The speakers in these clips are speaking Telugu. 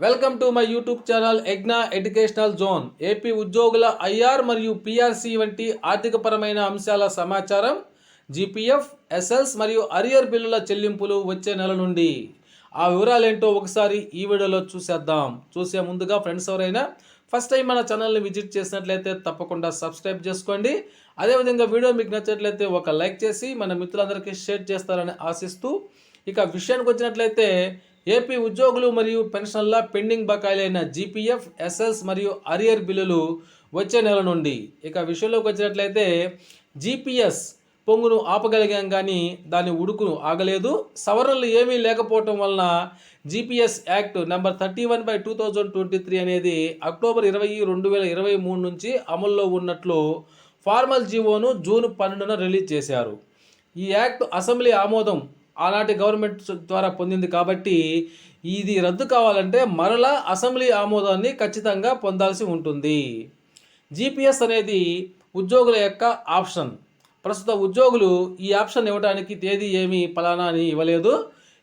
Welcome to my YouTube channel ఎగ్నా educational zone. AP ఉద్యోగుల ఐఆర్ మరియు పిఆర్సి వంటి ఆర్థికపరమైన అంశాల సమాచారం జీపీఎఫ్ ఎస్ఎల్స్ మరియు అరియర్ బిల్లుల చెల్లింపులు వచ్చే నెల నుండి. ఆ వివరాలేంటో ఒకసారి ఈ వీడియోలో చూసేద్దాం. చూసే ముందుగా ఫ్రెండ్స్ ఎవరైనా ఫస్ట్ టైం మన ఛానల్ని విజిట్ చేసినట్లయితే తప్పకుండా సబ్స్క్రైబ్ చేసుకోండి. అదేవిధంగా వీడియో మీకు నచ్చినట్లయితే ఒక లైక్ చేసి మన మిత్రులందరికీ షేర్ చేస్తారని ఆశిస్తూ ఇక విషయానికి వచ్చినట్లయితే ఏపీ ఉద్యోగులు మరియు పెన్షన్ల పెండింగ్ బకాయిలైన జీపీఎఫ్ ఎస్ఎస్ మరియు అరియర్ బిల్లులు వచ్చే నెల నుండి. ఇక విషయంలోకి వచ్చినట్లయితే జీపీఎస్ పొంగును ఆపగలిగాం కానీ దాని ఉడుకును ఆగలేదు. సవరణలు ఏమీ లేకపోవటం వలన GPS act number thirty one by two thousand twenty three అనేది అక్టోబర్ ఇరవై రెండు వేల ఇరవై మూడు నుంచి అమల్లో ఉన్నట్లు ఫార్మల్ జీవోను జూన్ పన్నెండున రిలీజ్ చేశారు. ఈ యాక్ట్ అసెంబ్లీ ఆమోదం ఆనాటి గవర్నమెంట్ ద్వారా పొందింది కాబట్టి ఇది రద్దు కావాలంటే మరలా అసెంబ్లీ ఆమోదాన్ని ఖచ్చితంగా పొందాల్సి ఉంటుంది. జీపీఎస్ అనేది ఉద్యోగుల యొక్క ఆప్షన్. ప్రస్తుత ఉద్యోగులు ఈ ఆప్షన్ ఇవ్వడానికి తేదీ ఏమి ఫలానా అని ఇవ్వలేదు.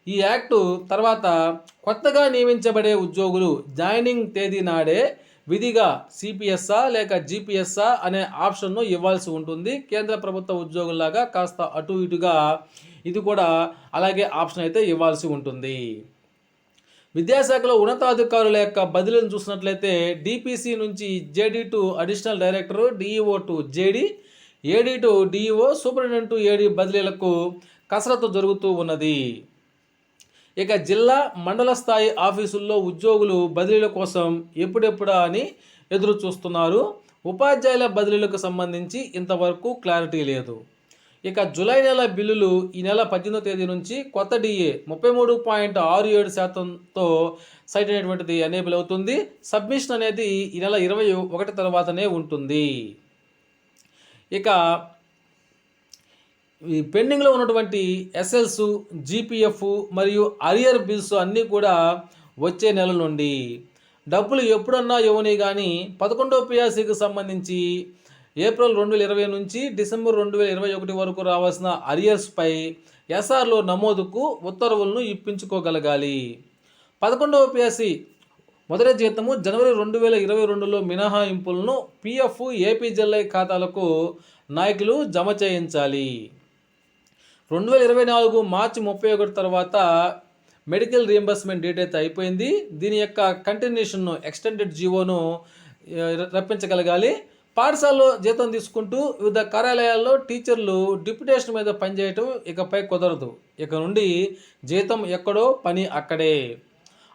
ఈ యాక్టు తర్వాత కొత్తగా నియమించబడే ఉద్యోగులు జాయినింగ్ తేదీ నాడే విధిగా సిపిఎస్ఆ లేక జిపిఎస్ఆ అనే ఆప్షన్ను ఇవ్వాల్సి ఉంటుంది. కేంద్ర ప్రభుత్వ ఉద్యోగుల్లాగా కాస్త అటు ఇటుగా ఇది కూడా అలాగే ఆప్షన్ అయితే ఇవ్వాల్సి ఉంటుంది. విద్యాశాఖలో ఉన్నతాధికారుల యొక్క బదిలీలను చూసినట్లయితే డిపిసి నుంచి JD to additional director DEO to JD AD to DEO superintendent to AD బదిలీలకు కసరత్తు జరుగుతూ ఉన్నది. ఇక జిల్లా మండల స్థాయి ఆఫీసుల్లో ఉద్యోగులు బదిలీల కోసం ఎప్పుడెప్పుడా అని ఎదురు చూస్తున్నారు ఉపాధ్యాయుల బదిలీలకు సంబంధించి ఇంతవరకు క్లారిటీ లేదు. ఇక జూలై నెల బిల్లులు ఈ నెల పద్దెనిమిదో తేదీ నుంచి కొత్త డిఏ ముప్పై మూడు పాయింట్ ఆరు ఏడు శాతంతో సైట్ అనేటువంటిది ఎనేబుల్ అవుతుంది. సబ్మిషన్ అనేది ఈ నెల ఇరవై ఒకటి తర్వాతనే ఉంటుంది. ఇక ఈ పెండింగ్లో ఉన్నటువంటి ఎస్ఎల్స్ జీపీఎఫ్ మరియు అరియర్ బిల్స్ అన్నీ కూడా వచ్చే నెల నుండి. డబ్బులు ఎప్పుడన్నా ఇవ్వని కానీ పదకొండో పిఆర్సీకి సంబంధించి ఏప్రిల్ రెండు వేల ఇరవై నుంచి డిసెంబర్ రెండు వేల ఇరవై ఒకటి వరకు రావాల్సిన అరియర్స్పై ఎస్ఆర్లో నమోదుకు ఉత్తర్వులను ఇప్పించుకోగలగాలి. పదకొండవ పిఎస్సి మొదటి జీతము జనవరి రెండు వేల ఇరవై రెండులో మినహాయింపులను పిఎఫ్ ఏపీజెల్ఐ ఖాతాలకు నాయకులు జమ చేయించాలి. రెండు వేల ఇరవై నాలుగు మార్చి ముప్పై ఒకటి తర్వాత మెడికల్ రీఎంబర్స్మెంట్ డేట్ అయితే అయిపోయింది. దీని యొక్క కంటిన్యూషన్ను ఎక్స్టెండెడ్ జీవోను రప్పించగలగాలి. పాఠశాలలో జీతం తీసుకుంటూ వివిధ కార్యాలయాల్లో టీచర్లు డిప్యుటేషన్ మీద పనిచేయటం ఇకపై కుదరదు. ఇక నుండి జీతం ఎక్కడో పని అక్కడే.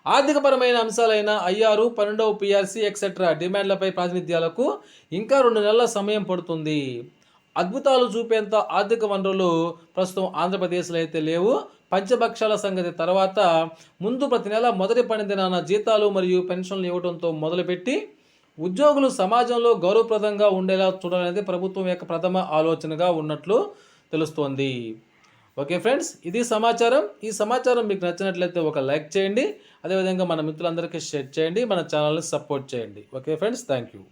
ఆర్థికపరమైన అంశాలైన ఐఆర్ పన్నెండవ పిఆర్సీ ఎక్సెట్రా డిమాండ్లపై ప్రాతినిధ్యాలకు ఇంకా రెండు నెలల సమయం పడుతుంది. అద్భుతాలు చూపేంత ఆర్థిక వనరులు ప్రస్తుతం ఆంధ్రప్రదేశ్లో అయితే లేవు. పంచభక్షాల సంగతి తర్వాత ముందు ప్రతి నెల మొదటి పని జీతాలు మరియు పెన్షన్లు ఇవ్వడంతో మొదలుపెట్టి ఉద్యోగులు సమాజంలో గౌరవప్రదంగా ఉండేలా చూడాలనేది ప్రభుత్వం యొక్క ప్రథమ ఆలోచనగా ఉన్నట్లు తెలుస్తోంది. ఓకే ఫ్రెండ్స్ ఇది సమాచారం. ఈ సమాచారం మీకు నచ్చినట్లయితే ఒక లైక్ చేయండి. అదేవిధంగా మన మిత్రులందరికీ షేర్ చేయండి. మన ఛానల్ని సపోర్ట్ చేయండి. Okay friends thank you.